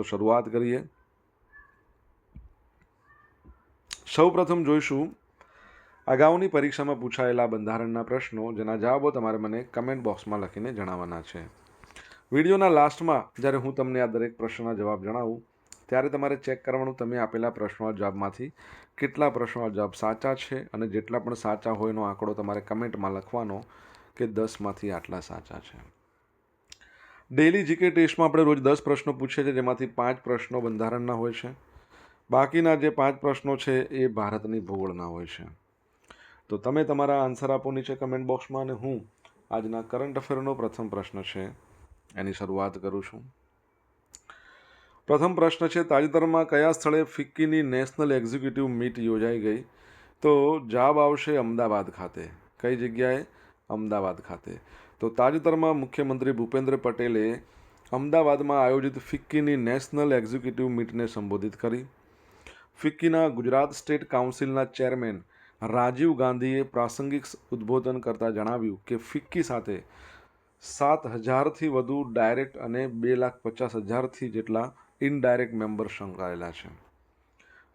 તો શરૂઆત કરીએ. સૌપ્રથમ જોઈશું અગાઉની પરીક્ષામાં પૂછાયેલા બંધારણના પ્રશ્નો, જેના જવાબો તમારે મને કમેન્ટ બોક્સમાં લખીને જણાવવાના છે. વિડીયોના લાસ્ટમાં જ્યારે હું તમને આ દરેક પ્રશ્નના જવાબ જણાવું, ત્યારે તમારે ચેક કરવાનું, તમે આપેલા પ્રશ્નોના જવાબમાંથી કેટલા પ્રશ્નોના જવાબ સાચા છે અને જેટલા પણ સાચા હોય એનો આંકડો તમારે કમેન્ટમાં લખવાનો કે દસમાંથી આટલા સાચા છે. ડેલી જીકે ટેસ્ટમાં આપણે રોજ દસ પ્રશ્નો પૂછીએ છીએ, જેમાંથી પાંચ પ્રશ્નો બંધારણના હોય છે. બાકીના જે પાંચ પ્રશ્નો છે, એ ભારતની ભૂગોળના હોય છે. તો તમે તમારા આન્સર આપો નીચે કમેન્ટ બોક્સમાં અને હું આજના કરંટ અફેરનો પ્રથમ પ્રશ્ન છે, એની શરૂઆત કરું છું. પ્રથમ પ્રશ્ન છે, તાજેતરમાં કયા સ્થળે ફિક્કીની નેશનલ એક્ઝિક્યુટિવ મીટ યોજાઈ ગઈ? તો જવાબ આવશે અમદાવાદ ખાતે. કઈ જગ્યાએ? અમદાવાદ ખાતે. તો તાજેતરમાં મુખ્યમંત્રી ભૂપેન્દ્ર પટેલે અમદાવાદમાં આયોજિત ફિક્કીની નેશનલ એક્ઝિક્યુટિવ મીટને સંબોધિત કરી. ફિક્કીના ગુજરાત સ્ટેટ કાઉન્સિલના ચેરમેન રાજીવ ગાંધીએ પ્રાસંગિક ઉદ્બોધન કરતાં જણાવ્યું કે ફિક્કી સાથે સાત હજારથી વધુ ડાયરેક્ટ અને બે લાખ પચાસ હજારથી જેટલા ઇનડાયરેક્ટ મેમ્બર સંકળાયેલા છે.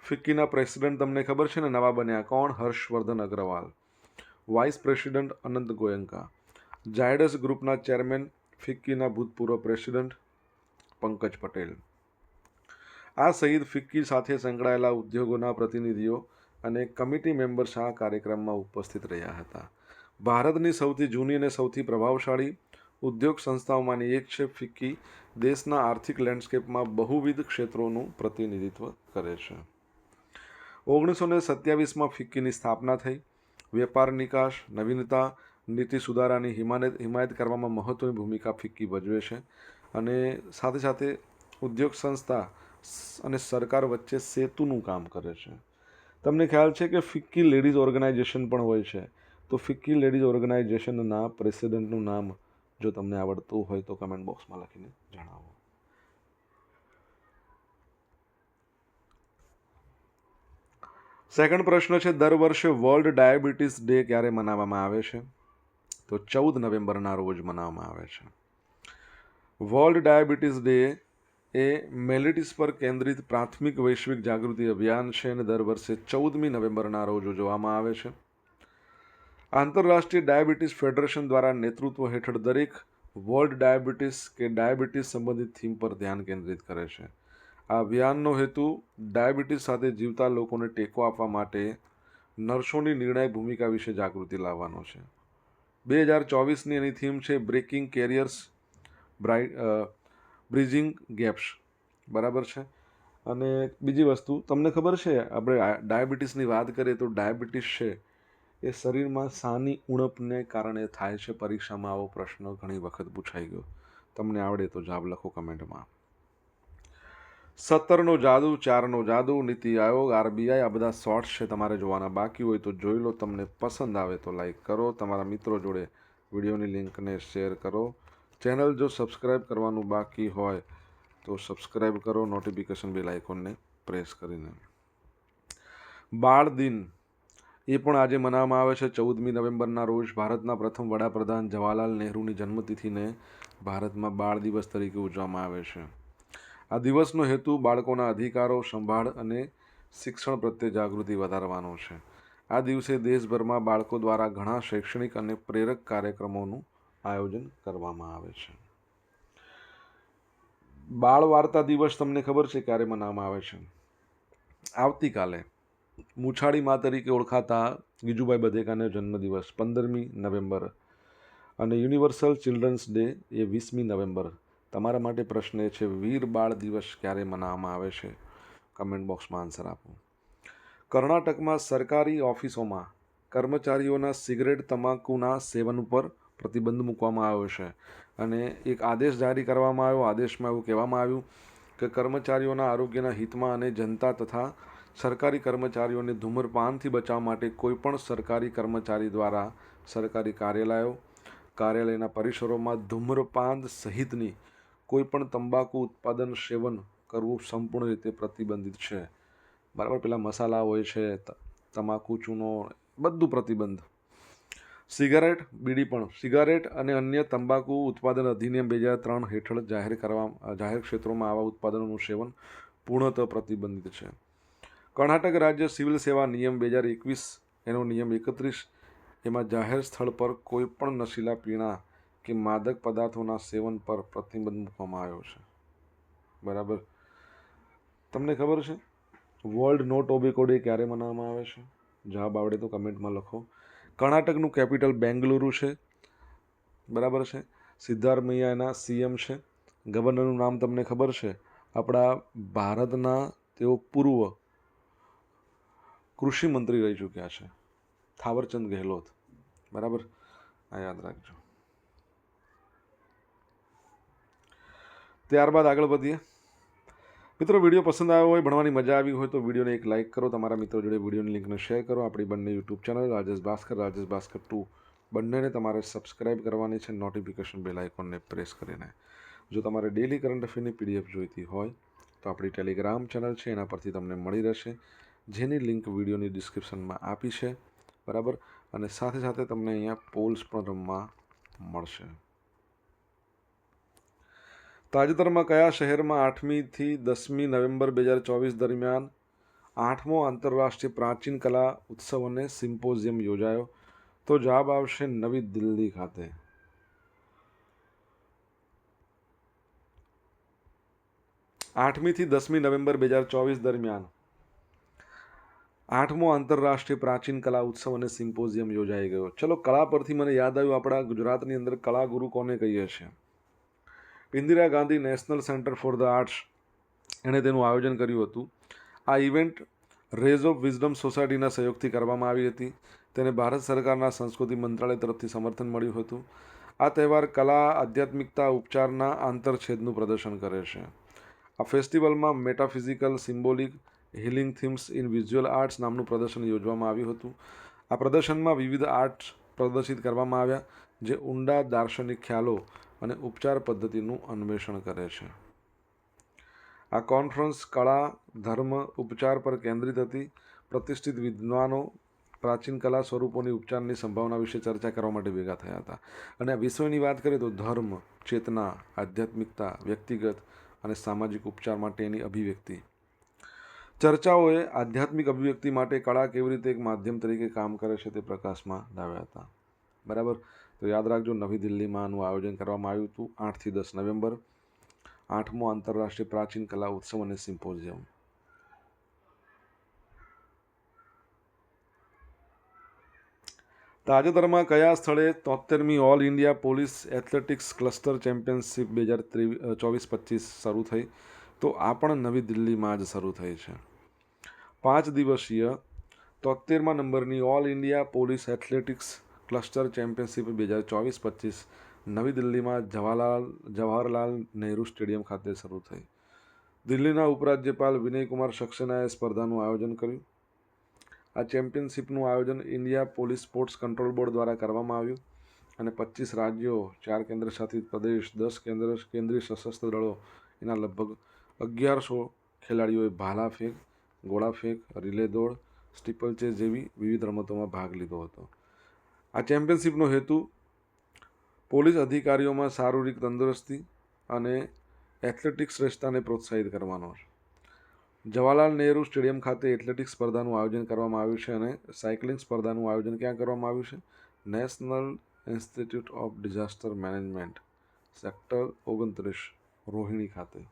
ફિક્કીના પ્રેસિડેન્ટ તમને ખબર છે ને નવા બન્યા કોણ? Harshvardhan Agrawal. Vice president Anant Goenka, Zydus ગ્રુપના ચેરમેન ફિક્કીના ભૂતપૂર્વ પ્રેસિડેન્ટ પંકજ પટેલ. આ સહિત ફિક્કી સાથે સંકળાયેલા ઉદ્યોગોના પ્રતિનિધિઓ અને કમિટી મેમ્બર્સ આ કાર્યક્રમમાં ઉપસ્થિત રહ્યા હતા. ભારતની સૌથી જૂની અને સૌથી પ્રભાવશાળી ઉદ્યોગ સંસ્થાઓમાંની એક છે ફિક્કી, દેશના આર્થિક લેન્ડસ્કેપમાં બહુવિધ ક્ષેત્રોનું પ્રતિનિધિત્વ કરે છે. ઓગણીસો ને સત્યાવીસમાં ફિક્કીની સ્થાપના થઈ. વેપાર નિકાસ, નવીનતા, નીતિ સુધારાની હિમાયત હિમાયત કરવામાં મહત્ત્વની ભૂમિકા ફિક્કી ભજવે છે અને સાથે સાથે ઉદ્યોગ સંસ્થા અને સરકાર વચ્ચે સેતુનું કામ કરે છે. તમને ખ્યાલ છે કે ફિક્કી લેડીઝ ઓર્ગેનાઇઝેશન પણ હોય છે. તો ફિક્કી લેડીઝ ઓર્ગેનાઇઝેશનના પ્રેસિડેન્ટનું નામ જો તમને આવડતું હોય તો કમેન્ટ બોક્સમાં લખીને જણાવો. સેકન્ડ પ્રશ્ન છે, દર વર્ષે વર્લ્ડ ડાયાબિટીસ ડે ક્યારે મનાવવામાં આવે છે? તો ચૌદ નવેમ્બરના રોજ મનાવવામાં આવે છે. વર્લ્ડ ડાયાબિટીસ ડે એ મેલિટિસ પર કેન્દ્રિત પ્રાથમિક વૈશ્વિક જાગૃતિ અભિયાન છે અને દર વર્ષે ચૌદમી નવેમ્બરના રોજ ઉજવવામાં આવે છે. આંતરરાષ્ટ્રીય ડાયાબિટીસ ફેડરેશન દ્વારા નેતૃત્વ હેઠળ દરેક વર્લ્ડ ડાયાબિટીસ કે ડાયાબિટીસ સંબંધિત થીમ પર ધ્યાન કેન્દ્રિત કરે છે. આ અભિયાનનો હેતુ ડાયાબિટીસ સાથે જીવતા લોકોને ટેકો આપવા માટે નર્સોની નિર્ણાયક ભૂમિકા વિશે જાગૃતિ લાવવાનો છે. બે હજાર ચોવીસની એની થીમ છે breaking carriers, bright bridging gaps. બરાબર છે? અને બીજી વસ્તુ, તમને ખબર છે, આપણે ડાયાબિટીસની વાત કરીએ તો ડાયાબિટીસ છે એ શરીરમાં સાની ઉણપને કારણે થાય છે પરીક્ષામાં આવો પ્રશ્ન ઘણી વખત પૂછાઈ ગયો. તમને આવડે તો જવાબ લખો કમેન્ટમાં. સત્તરનો જાદુ, ચારનો જાદુ, નીતિ આયોગ, આરબીઆઈ, આ બધા શોર્ટ્સ છે તમારે જોવાના બાકી હોય તો જોઈ લો, તમને પસંદ આવે તો લાઈક કરો. તમારા મિત્રો જોડે વિડીયોની લિંકને શેર કરો. ચેનલ જો સબસ્ક્રાઈબ કરવાનું બાકી હોય તો સબસ્ક્રાઈબ કરો નોટિફિકેશન બેલ આઇકોનને પ્રેસ કરીને. બાળ દિન એ પણ આજે મનાવવામાં આવે છે. ચૌદમી નવેમ્બરના રોજ ભારતના પ્રથમ વડાપ્રધાન જવાહરલાલ નહેરુની જન્મતિથિને ભારતમાં બાળ દિવસ તરીકે ઉજવવામાં આવે છે. આ દિવસનો હેતુ બાળકોના અધિકારો સંભાળ અને શિક્ષણ પ્રત્યે જાગૃતિ વધારવાનો છે. આ દિવસે દેશભરમાં બાળકો દ્વારા ઘણા શૈક્ષણિક અને પ્રેરક કાર્યક્રમોનું આયોજન કરવામાં આવે છે. બાળ વાર્તા દિવસ તમને ખબર છે ક્યારે મનાવવામાં આવે છે? આવતીકાલે મુછાળી મા તરીકે ઓળખાતા ગીજુભાઈ બધેકાનો જન્મદિવસ પંદરમી નવેમ્બર અને યુનિવર્સલ ચિલ્ડ્રન્સ ડે એ વીસમી નવેમ્બર તમારા માટે પ્રશ્ન એ છે, વીર બાળ દિવસ ક્યારે મનાવવામાં આવે છે? કમેન્ટ બોક્સમાં આન્સર આપો. કર્ણાટકમાં સરકારી ઓફિસોમાં કર્મચારીઓના સિગરેટ, તમાકુના સેવન ઉપર પ્રતિબંધ મૂકવામાં આવ્યો છે અને એક આદેશ જારી કરવામાં આવ્યો. આદેશમાં એવું કહેવામાં આવ્યું કે કર્મચારીઓના આરોગ્યના હિતમાં અને જનતા તથા સરકારી કર્મચારીઓને ધૂમ્રપાનથી બચાવવા માટે કોઈપણ સરકારી કર્મચારી દ્વારા સરકારી કાર્યાલયો, કાર્યાલયના પરિસરોમાં ધૂમ્રપાન સહિતની કોઈપણ તંબાકુ ઉત્પાદન સેવન કરવું સંપૂર્ણ રીતે પ્રતિબંધિત છે. બરાબર, પેલા મસાલા હોય છે તમાકુ, ચૂનો, બધું પ્રતિબંધ. સિગારેટ, બીડી પણ. સિગારેટ અને અન્ય તંબાકુ ઉત્પાદન અધિનિયમ બે હજાર ત્રણ હેઠળ જાહેર કરવા, જાહેર ક્ષેત્રોમાં આવા ઉત્પાદનોનું સેવન પૂર્ણતઃ પ્રતિબંધિત છે. કર્ણાટક રાજ્ય સિવિલ સેવા નિયમ બે હજાર એકવીસ એનો નિયમ એકત્રીસ, એમાં જાહેર સ્થળ પર કોઈ પણ નશીલા પીણા કે માદક પદાર્થોના સેવન પર પ્રતિબંધ મૂકવામાં આવ્યો છે. બરાબર? તમને ખબર છે? વર્લ્ડ નો ટોબેકો ડે ક્યારે મનાવવામાં આવે છે? જવાબ આવડે તો કમેન્ટમાં લખો. કર્ણાટકનું કેપિટલ બેંગલુરુ છે. બરાબર છે? સિદ્ધાર્થમૈયા એના સીએમ છે. ગવર્નરનું નામ તમને ખબર છે? આપણા ભારતના તેઓ પૂર્વ કૃષિ મંત્રી રહી ચૂક્યા છે. થાવરચંદ ગેહલોત. બરાબર? આ યાદ રાખજો. ત્યારબાદ આગળ વધીએ. મિત્રો, વીડિયો પસંદ આવ્યો હોય, ભણવાની મજા આવી હોય તો વિડીયોને એક લાઇક કરો. તમારા મિત્રો જોડે વિડીયોની લિંકને શેર કરો. આપણી બંને YouTube channel Rajesh Bhaskar Rajesh Bhaskar two બંનેને તમારે સબસ્ક્રાઇબ કરવાની છે. નોટિફિકેશન બેલ આઇકોનને પ્રેસ કરીને. જો તમારે ડેલી કરંટ અફેરની પીડીએફ જોઈતી હોય, તો આપણી ટેલિગ્રામ ચેનલ છે. એના પરથી તમને મળી રહેશે. જેની લિંક વિડીયોની ડિસ્ક્રિપ્શનમાં આપી છે. બરાબર? અને સાથે સાથે તમને અહીંયા પોલ્સ પણ રમવા મળશે. તાજેતરમાં કયા શહેરમાં આઠમીથી દસમી નવેમ્બર બે હજાર ચોવીસ દરમિયાન આઠમો આંતરરાષ્ટ્રીય પ્રાચીન કલા ઉત્સવ અને સિમ્પોઝિયમ યોજાયો? તો જવાબ આવશે નવી દિલ્હી ખાતે. આઠમીથી દસમી નવેમ્બર બે હજાર ચોવીસ દરમિયાન આઠમો આંતરરાષ્ટ્રીય પ્રાચીન કલા ઉત્સવ અને સિમ્પોઝિયમ યોજાઈ ગયો. ચલો, કળા પરથી મને યાદ આવ્યું, આપણા ગુજરાતની અંદર કળા ગુરુ કોને કહીએ છીએ? Indira Gandhi national centre for the arts. એણે તેનું આયોજન કર્યું હતું. આ ઇવેન્ટ રેઝ ઓફ વિઝડમ સોસાયટીના સહયોગથી કરવામાં આવી હતી. તેને ભારત સરકારના સંસ્કૃતિ મંત્રાલય તરફથી સમર્થન મળ્યું હતું. આ તહેવાર કલા, આધ્યાત્મિકતા, ઉપચારના આંતરછેદનું પ્રદર્શન કરે છે. આ ફેસ્ટિવલમાં metaphysical, symbolic, healing themes in visual arts નામનું પ્રદર્શન યોજવામાં આવ્યું હતું. આ પ્રદર્શનમાં વિવિધ આર્ટ્સ પ્રદર્શિત કરવામાં આવ્યા, જે ઊંડા દાર્શનિક ખ્યાલો અને ઉપચાર પદ્ધતિનું અન્વેષણ કરે છે. આ કોન્ફરન્સ કળા, ધર્મ, ઉપચાર પર કેન્દ્રિત હતી. પ્રતિષ્ઠિત વિદ્વાનો પ્રાચીન કલા સ્વરૂપોની ઉપચારની સંભાવના વિશે ચર્ચા કરવા માટે ભેગા થયા હતા. અને આ વિષયની વાત કરીએ તો ધર્મ, ચેતના, આધ્યાત્મિકતા, વ્યક્તિગત અને સામાજિક ઉપચાર માટેની અભિવ્યક્તિ. ચર્ચાઓએ આધ્યાત્મિક અભિવ્યક્તિ માટે કળા કેવી રીતે એક માધ્યમ તરીકે કામ કરે છે તે પ્રકાશમાં લાવ્યા હતા. બરાબર? તો યાદ રાખજો, નવી દિલ્હીમાં આનું આયોજન કરવામાં આવ્યું હતું આઠથી દસ નવેમ્બર. આઠમો આંતરરાષ્ટ્રીય પ્રાચીન કલા ઉત્સવ અને સિમ્પોઝિયમ. તાજેતરમાં કયા સ્થળે તોતેરમી all India police athletics cluster championship બે હજાર ત્રેવીસ ચોવીસ પચીસ શરૂ થઈ? તો આ પણ નવી દિલ્હીમાં જ શરૂ થઈ છે. પાંચ દિવસીય તોતેરમાં નંબરની all India police athletics cluster championship બે હજાર ચોવીસ પચીસ નવી દિલ્હીમાં જવાહરલાલ જવાહરલાલ નહેરુ સ્ટેડિયમ ખાતે શરૂ થઈ. દિલ્હીના ઉપરાજ્યપાલ વિનયકુમાર સક્સેનાએ સ્પર્ધાનું આયોજન કર્યું. આ ચેમ્પિયનશિપનું આયોજન India police sports control board દ્વારા કરવામાં આવ્યું અને પચીસ રાજ્યો, ચાર કેન્દ્રશાસિત પ્રદેશ, દસ કેન્દ્ર, કેન્દ્રીય સશસ્ત્ર દળો, એના લગભગ અગિયારસો ખેલાડીઓએ ભાલા ફેંક ગોળા ફેંક રિલે દોડ, સ્ટીપલ ચે જેવી વિવિધ રમતોમાં ભાગ લીધો હતો. આ ચેમ્પિયનશિપનો હેતુ પોલીસ અધિકારીઓમાં શારીરિક તંદુરસ્તી અને એથ્લેટિક્સ શ્રેષ્ઠતાને પ્રોત્સાહિત કરવાનો છે. જવાહરલાલ નહેરુ સ્ટેડિયમ ખાતે એથ્લેટિક્સ સ્પર્ધાનું આયોજન કરવામાં આવ્યું છે અને સાયકલિંગ સ્પર્ધાનું આયોજન ક્યાં કરવામાં આવ્યું છે? National institute of disaster management, sector ઓગણત્રીસ, રોહિણી ખાતે.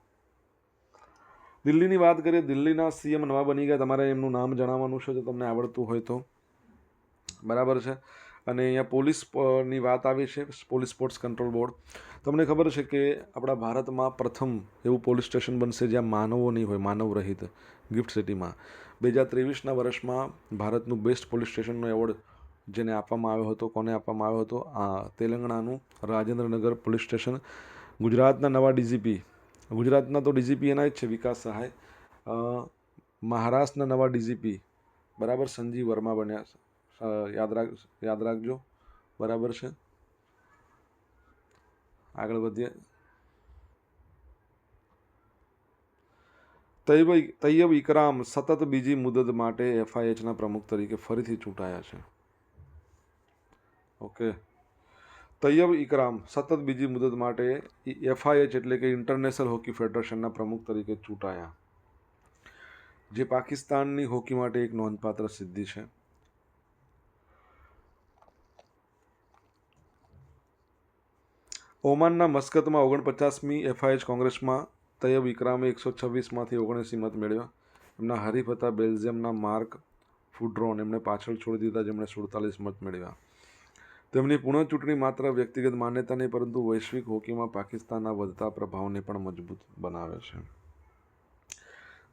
દિલ્હીની વાત કરીએ, દિલ્હીના સીએમ નવા બની ગયા. તમારે એમનું નામ જણાવવાનું છે, જો તમને આવડતું હોય તો. બરાબર છે. અને અહીંયા પોલીસની વાત આવી છે, પોલીસ સ્પોર્ટ્સ કંટ્રોલ બોર્ડ. તમને ખબર છે કે આપણા ભારતમાં પ્રથમ એવું પોલીસ સ્ટેશન બનશે જ્યાં માનવો નહીં હોય, માનવ રહિત ગિફ્ટ સિટીમાં. બે હજાર ત્રેવીસના વર્ષમાં ભારતનું બેસ્ટ પોલીસ સ્ટેશનનો એવોર્ડ જેને આપવામાં આવ્યો હતો, કોને આપવામાં આવ્યો હતો? આ તેલંગાણાનું રાજેન્દ્રનગર પોલીસ સ્ટેશન. ગુજરાતના નવા ડીજીપી. ગુજરાતના તો ડીજીપી એના જ છે, વિકાસ સહાય. મહારાષ્ટ્રના નવા ડીજીપી. બરાબર, સંજીવ વર્મા બન્યા યાદ રાખ, યાદ રાખજો. બરાબર છે? આગળ વધીએ. તૈયબ તૈયબ ઇકરામ સતત બીજી મુદત માટે એફઆઈએચના પ્રમુખ તરીકે ફરીથી ચૂંટાયા છે. ઓકે. તૈયબ ઇકરામ સતત બીજી મુદત માટે એફઆઈએચ એટલે કે ઇન્ટરનેશનલ હોકી ફેડરેશનના પ્રમુખ તરીકે ચૂંટાયા. જે પાકિસ્તાનની હોકી માટે એક નોંધપાત્ર સિદ્ધિ છે. ઓમાનના મસ્કતમાં ઓગણપચાસમી એફઆઈએચ કોંગ્રેસમાં તૈયબ ઇકરામે એકસો છવ્વીસમાંથી ઓગણએંસી મત મેળવ્યા. એમના હરીફ હતા બેલ્જિયમના માર્ક ફુડ્રોન. એમણે પાછળ છોડી દીધા, જેમણે સુડતાલીસ મત મેળવ્યા. તેમની પુનઃચૂંટણી માત્ર વ્યક્તિગત માન્યતા નહીં, પરંતુ વૈશ્વિક હોકીમાં પાકિસ્તાનના વધતા પ્રભાવને પણ મજબૂત બનાવે છે.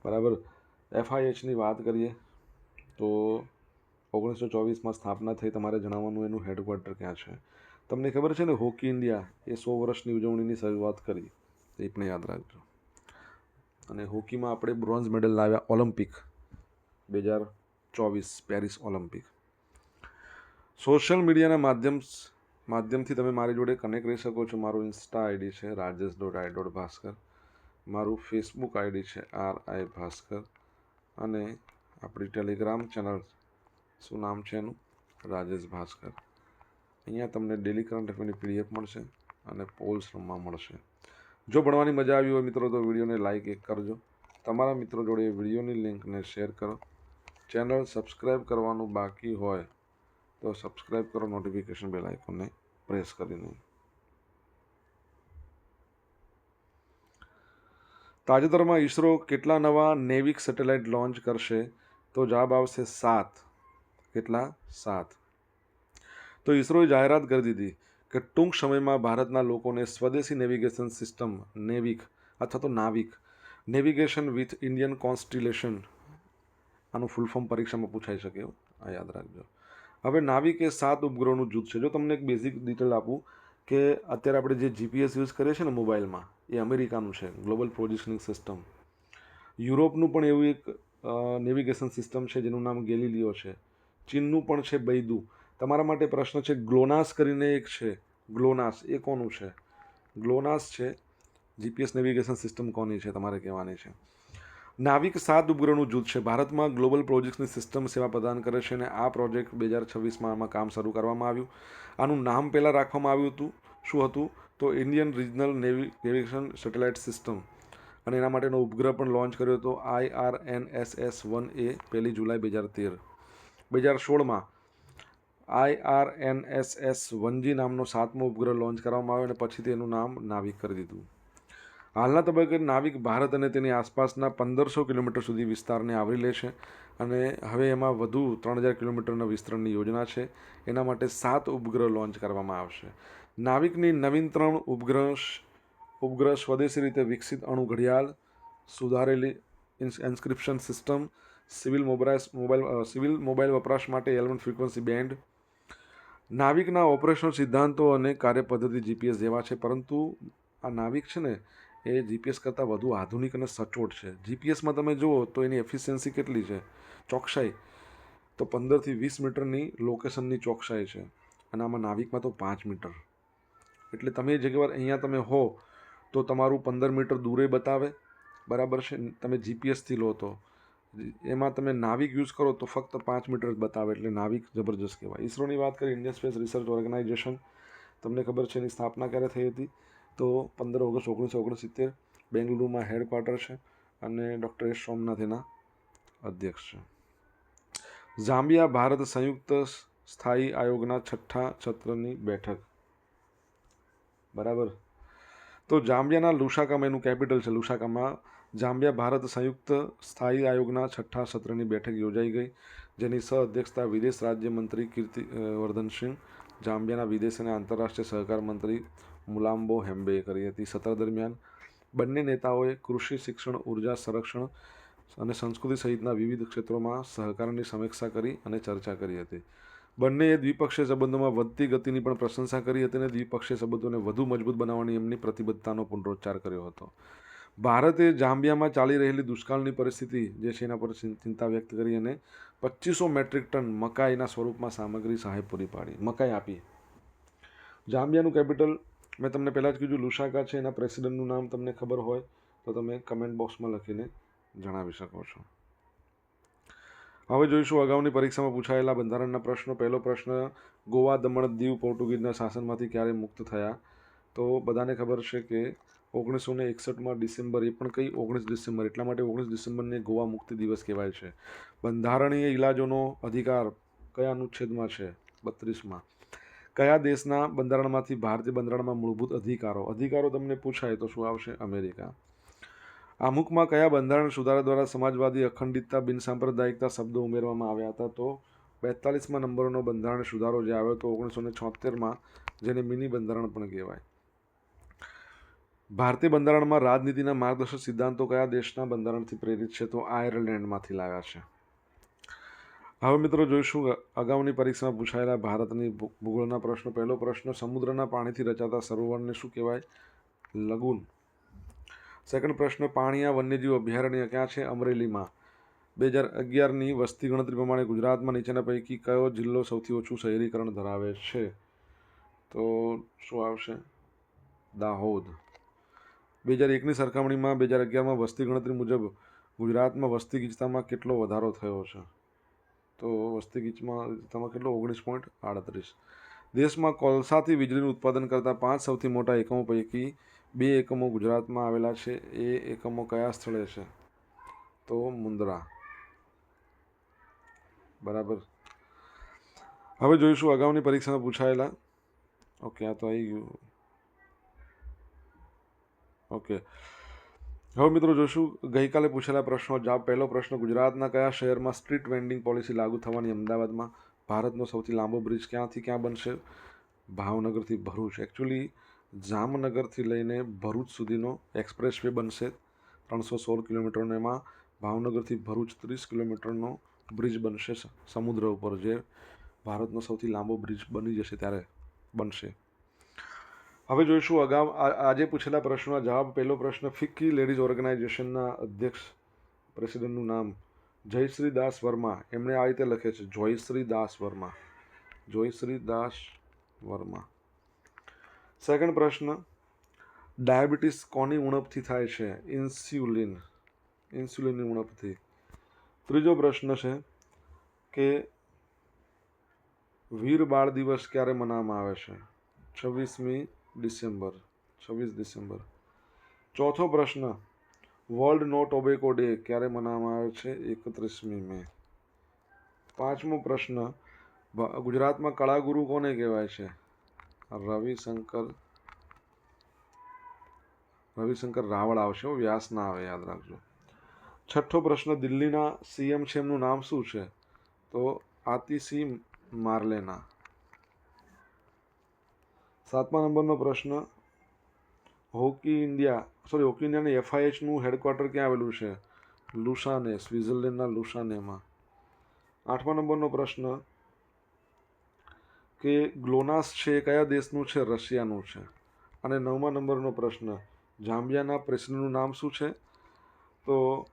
બરાબર, એફઆઈએચની વાત કરીએ તો ઓગણીસો ચોવીસમાં સ્થાપના થઈ. તમારે જણાવવાનું એનું હેડક્વાર્ટર ક્યાં છે? તમને ખબર છે ને, હોકી ઇન્ડિયા એ સો વર્ષની ઉજવણીની શરૂઆત કરી. એ પણ યાદ રાખજો. અને હોકીમાં આપણે બ્રોન્ઝ મેડલ લાવ્યા ઓલિમ્પિક, બે હજાર ચોવીસ પેરિસ ઓલિમ્પિક. સોશિયલ મીડિયાના માધ્યમ માધ્યમથી તમે મારી જોડે કનેક્ટ રહી શકો છો. મારું ઇન્સ્ટા આઈડી છે Rajesh dot I dot Bhaskar મારું ફેસબુક આઈડી છે આર આઈ ભાસ્કર. અને આપણી ટેલિગ્રામ ચેનલ, શું નામ છે એનું? રાજેશ ભાસ્કર. અહીંયા તમને ડેલી કરંટ અફેરની પીડીએફ મળશે અને પોલ્સ રમવા મળશે. જો ભણવાની મજા આવી હોય મિત્રો, તો વિડીયોને લાઇક એક કરજો. તમારા મિત્રો જોડે વિડીયોની લિંકને શેર કરો. ચેનલ સબસ્ક્રાઈબ કરવાનું બાકી હોય, તો સબસ્ક્રાઈબ કરો નોટિફિકેશન બેલ આઇકોનને પ્રેસ કરીને. તાજેતરમાં ઈસરો કેટલા નવા નેવિક સેટેલાઇટ લોન્ચ કરશે, તો જવાબ આવશે સાત. કેટલા? સાત. તો ઈસરોએ જાહેરાત કરી દીધી કે ટૂંક સમયમાં ભારતના લોકોને સ્વદેશી નેવિગેશન સિસ્ટમ, નેવિક અથવા તો NavIC, navigation with Indian constellation આનું ફૂલ ફોર્મ પરીક્ષામાં પૂછાઈ શકે આ યાદ રાખજો. હવે નાવિક એ સાત ઉપગ્રહોનું જૂથ છે. જો તમને એક બેઝિક ડિટેલ આપું કે અત્યારે આપણે જે જીપીએસ યુઝ કરીએ છીએ ને મોબાઈલમાં, એ અમેરિકાનું છે ગ્લોબલ પોઝિશનિંગ સિસ્ટમ યુરોપનું પણ એવું એક નેવિગેશન સિસ્ટમ છે જેનું નામ ગેલિલિયો છે. ચીનનું પણ છે બૈદુ. તમારા માટે પ્રશ્ન છે, ગ્લોનાસ કરીને એક છે. ગ્લોનાસ, એ કોનું છે? ગ્લોનાસ છે, જીપીએસ નેવિગેશન સિસ્ટમ કોની છે, તમારે કહેવાની છે. નાવિક સાત ઉપગ્રહનું જૂથ છે. ભારતમાં ગ્લોબલ પ્રોજેક્ટ્સની સિસ્ટમ સેવા પ્રદાન કરે છે અને આ પ્રોજેક્ટ બે હજાર છવ્વીસમાં આમાં કામ શરૂ કરવામાં આવ્યું. આનું નામ પહેલાં રાખવામાં આવ્યું હતું. શું હતું? તો Indian regional navy, navigation satellite system. અને એના માટેનો ઉપગ્રહ પણ લોન્ચ કર્યો હતો I R N S S one A પહેલી જુલાઈ બે હજાર તેર. બે હજાર સોળમાં I R N S S one G નામનો સાતમો ઉપગ્રહ લોન્ચ કરવામાં આવ્યો અને પછી તેનું નામ નાવિક કરી દીધું. હાલના તબક્કે નાવિક ભારત અને તેની આસપાસના પંદરસો કિલોમીટર સુધી વિસ્તારને આવરી લેશે અને હવે એમાં વધુ ત્રણ હજાર કિલોમીટરના વિસ્તરણની યોજના છે. એના માટે સાત ઉપગ્રહ લોન્ચ કરવામાં આવશે. નાવિકની નવીન ત્રણ ઉપગ્રહ ઉપગ્રહ સ્વદેશી રીતે વિકસિત અણુ ઘડિયાળ, સુધારેલી inscription system, civil mobile mobile civil mobile વપરાશ માટે એલવન ફ્રીક્વન્સી બેન્ડ નાવિકના ઓપરેશનલ સિદ્ધાંતો અને કાર્યપદ્ધતિ જીપીએસ જેવા છે, પરંતુ આ નાવિક છે ને, એ જીપીએસ કરતાં વધુ આધુનિક અને સચોટ છે. જીપીએસમાં તમે જુઓ તો એની એફિશિયન્સી કેટલી છે? ચોકસાઈ તો પંદરથી વીસ મીટરની લોકેશનની ચોકસાઈ છે અને આમાં નાવિકમાં તો પાંચ મીટર. એટલે તમે જગ્યાવાર વાર અહીંયા તમે હો તો તમારું પંદર મીટર દૂરે બતાવે. બરાબર છે? તમે જીપીએસથી લો તો. એમાં તમે નાવિક યુઝ કરો તો ફક્ત પાંચ મીટર બતાવે એટલે નાવિક જબરજસ્ત કહેવાય. ઇસરોની વાત કરીએ ઇન્ડિયન સ્પેસ રિસર્ચ ઓર્ગેનાઇઝેશન તમને ખબર છે એની સ્થાપના ક્યારે થઈ હતી? તો પંદર ઓગસ્ટ ઓગણીસો ઓગણસિત્તેર બેંગલુરુમાં હેડક્વાર્ટર છે અને ડૉક્ટર એસ સોમનાથ એના અધ્યક્ષ છે. ઝામ્બિયા ભારત સંયુક્ત સ્થાયી આયોગના છઠ્ઠા છત્રની બેઠક. બરાબર? તો જામ્બિયાના લુસાકામાં, એનું કેપિટલ છે લુસાકામાં જાંબિયા ભારત સંયુક્ત સ્થાયી આયોગના છઠ્ઠા સત્રની બેઠક યોજાઈ ગઈ, જેની સહ અધ્યક્ષતા વિદેશ રાજ્યમંત્રી કીર્તિ વર્ધનસિંહ, જાંબિયાના વિદેશ અને આંતરરાષ્ટ્રીય સહકાર મંત્રી મુલામ્બો હેમ્બેએ કરી હતી. સત્ર દરમિયાન બંને નેતાઓએ કૃષિ શિક્ષણ, ઊર્જા સંરક્ષણ અને સંસ્કૃતિ સહિતના વિવિધ ક્ષેત્રોમાં સહકારની સમીક્ષા કરી અને ચર્ચા કરી હતી. બંનેએ દ્વિપક્ષીય સંબંધોમાં વધતી ગતિની પણ પ્રશંસા કરી હતી અને દ્વિપક્ષીય સંબંધોને વધુ મજબૂત બનાવવાની એમની પ્રતિબદ્ધતાનો પુનરોચ્ચાર કર્યો હતો. ભારતે જામ્બિયામાં ચાલી રહેલી દુષ્કાળની પરિસ્થિતિ, જે છે એના પર ચિંતા વ્યક્ત કરી અને પચીસો મેટ્રિક ટન મકાઈના સ્વરૂપમાં સામગ્રી સહાય પૂરી પાડી. મકાઈ આપી. જામ્બિયાનું કેપિટલ, મેં તમને પહેલાં જ કીધું લુસાકા છે. એના પ્રેસિડેન્ટનું નામ તમને ખબર હોય તો તમે કમેન્ટ બોક્સમાં લખીને જણાવી શકો છો. હવે જોઈશું અગાઉની પરીક્ષામાં પૂછાયેલા બંધારણના પ્રશ્નો. પહેલો પ્રશ્ન, ગોવા દમણ દીવ પોર્ટુગીઝના શાસનમાંથી ક્યારે મુક્ત થયા? તો બધાને ખબર છે કે ઓગણીસો ને એકસઠમાં ડિસેમ્બર, એ પણ કઈ ઓગણીસ ડિસેમ્બર? એટલા માટે ઓગણીસ ડિસેમ્બરને ગોવા મુક્તિ દિવસ કહેવાય છે. બંધારણીય ઇલાજોનો અધિકાર કયા અનુચ્છેદમાં છે? બત્રીસમાં. કયા દેશના બંધારણમાંથી ભારતીય બંધારણમાં મૂળભૂત અધિકારો? અધિકારો તમને પૂછાય તો શું આવશે? અમેરિકા. આમુખમાં કયા બંધારણ સુધારા દ્વારા સમાજવાદી અખંડિતતા, બિનસાંપ્રદાયિકતા શબ્દો ઉમેરવામાં આવ્યા હતા? તો બેતાલીસમાં નંબરનો બંધારણ સુધારો જે આવ્યો હતો ઓગણીસો ને છોતેરમાં જેને મિની બંધારણ પણ કહેવાય. ભારતીય બંધારણમાં રાજનીતિના માર્ગદર્શક સિદ્ધાંતો કયા દેશના બંધારણથી પ્રેરિત છે તો આયર્લેન્ડમાંથી લાવ્યા છે? હવે મિત્રો જોઈશું, અગાઉની પરીક્ષામાં પૂછાયેલા ભારતની ભૂગોળના પ્રશ્નો. પહેલો પ્રશ્ન, સમુદ્રના પાણીથી રચાતા સરોવરને શું કહેવાય? લગુન. સેકન્ડ પ્રશ્ન પાણીયા વન્યજીવ અભયારણ્ય ક્યાં છે? અમરેલીમાં. બે હજાર અગિયારની વસ્તી ગણતરી પ્રમાણે ગુજરાતમાં નીચેના પૈકી કયો જિલ્લો સૌથી ઓછું શહેરીકરણ ધરાવે છે? તો શું આવશે? દાહોદ. બે હજાર એકની સરખામણીમાં બે હજાર અગિયારમાં વસ્તી ગણતરી મુજબ ગુજરાતમાં વસ્તી ગીચતામાં કેટલો વધારો થયો છે? તો વસ્તી ગીચમાં કેટલો? ઓગણીસ પોઈન્ટ આડત્રીસ. દેશમાં કોલસાથી વીજળીનું ઉત્પાદન કરતા પાંચ સૌથી મોટા એકમો પૈકી બે એકમો ગુજરાતમાં આવેલા છે. એ એકમો કયા સ્થળે છે? તો મુન્દ્રા બરાબર. હવે જોઈશું, અગાઉની પરીક્ષામાં પૂછાયેલા. ઓકે, આ તો આવી ગયું. ઓકે હવે મિત્રો જોઈશું ગઈકાલે પૂછેલા પ્રશ્નો. જવાબ પહેલો પ્રશ્ન, ગુજરાતના કયા શહેરમાં સ્ટ્રીટ વેન્ડિંગ પોલિસી લાગુ થવાની અમદાવાદમાં ભારતનો સૌથી લાંબો બ્રિજ ક્યાંથી ક્યાં બનશે? ભાવનગરથી ભરૂચ. એકચ્યુઅલી જામનગરથી લઈને ભરૂચ સુધીનો એક્સપ્રેસ વે બનશે ત્રણસો સોળ કિલોમીટરનો. એમાં ભાવનગરથી ભરૂચ ત્રીસ કિલોમીટરનો બ્રિજ બનશે સમુદ્ર ઉપર, જે ભારતનો સૌથી લાંબો બ્રિજ બની જશે ત્યારે બનશે. હવે જોઈશું અગાઉ આજે પૂછેલા પ્રશ્નનો જવાબ. પહેલો પ્રશ્ન, ફિક્કી લેડીઝ ઓર્ગેનાઇઝેશનના અધ્યક્ષ પ્રેસિડેન્ટનું નામ જયશ્રી દાસ વર્મા. એમણે આ રીતે લખે છે, જોયશ્રી દાસ વર્મા. જોયશ્રી દાસ વર્મા. સેકન્ડ પ્રશ્ન, ડાયાબિટીસ કોની ઉણપથી થાય છે? ઇન્સ્યુલિન. ઇન્સ્યુલિનની ઉણપથી. ત્રીજો પ્રશ્ન છે કે, વીર બાળ દિવસ ક્યારે મનાવવામાં આવે છે? છવ્વીસમી ડિસેમ્બર, છવ્વીસ ડિસેમ્બર. ચોથો પ્રશ્ન વર્લ્ડ નો ટોબેકો ડે ક્યારે મનાવવામાં આવે છે? એકત્રીસમી મે. પાંચમો પ્રશ્ન ગુજરાતમાં કળાગુરુ કોને કહેવાય છે? રવિશંકર રવિશંકર રાવળ આવશે વ્યાસ ના આવે, યાદ રાખજો. છઠ્ઠો પ્રશ્ન, દિલ્હીના સીએમ છે, એમનું નામ શું છે? તો આતિસી માર્લેના. સાતમા નંબરનો પ્રશ્ન. હોકી ઇન્ડિયા સોરી હોકી ઇન્ડિયાની એફઆઈએચનું હેડક્વાર્ટર ક્યાં આવેલું છે? લુસાને, સ્વિટ્ઝરલેન્ડના લુસાનેમાં. આઠમા નંબરનો પ્રશ્ન કે ગ્લોનાસ છે એ કયા દેશનું છે? રશિયાનું છે. અને નવમા નંબરનો પ્રશ્ન, જામ્બિયાના પ્રેસિડેન્ટનું નામ શું છે? તો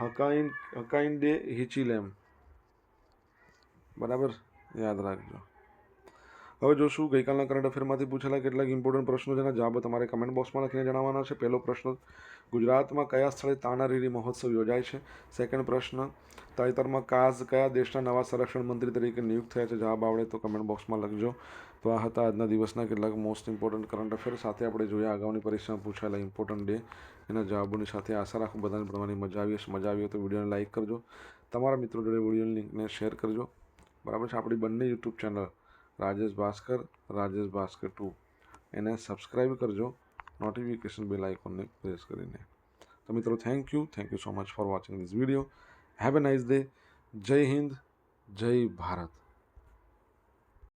હકાઇન હકાઈન ડે હિચિલેમ. બરાબર? યાદ રાખજો. હવે જોશું, ગઈકાલના કરંટ અફેરમાંથી પૂછેલા કેટલાક ઇમ્પોર્ટન્ટ પ્રશ્નો જેના જવાબ તમારે કમેન્ટ બોક્સમાં લખીને જણાવવાના છે. પહેલો પ્રશ્ન, ગુજરાતમાં કયા સ્થળે તાનારીરી મહોત્સવ યોજાય છે? સેકન્ડ પ્રશ્ન, તાજેતરમાં કાઝ કયા દેશના નવા સંરક્ષણ મંત્રી તરીકે નિયુક્ત થયા છે? જવાબ આવડે તો કમેન્ટ બોક્સમાં લખજો. તો આ હતા આજના દિવસના કેટલાક મોસ્ટ ઇમ્પોર્ટન્ટ કરંટ અફેર સાથે આપણે જોયા અગાઉની પરીક્ષામાં પૂછાયેલા ઇમ્પોર્ટન્ટ ડે એના જવાબોની સાથે આશા રાખું બધાને ભણવાની મજા આવી હશે. મજા આવી હોય તો વિડીયોને લાઇક કરજો. તમારા મિત્રો જોડે વિડીયોની લિંકને શેર કરજો. બરાબર છે? આપણી બંને YouTube channel Rajesh Bhaskar Rajesh Bhaskar two એને સબસ્ક્રાઈબ કરજો નોટિફિકેશન બેલ આઇકોનને પ્રેસ કરીને તો મિત્રો thank you thank you so much for watching this video have a nice day જય હિન્દ જય ભારત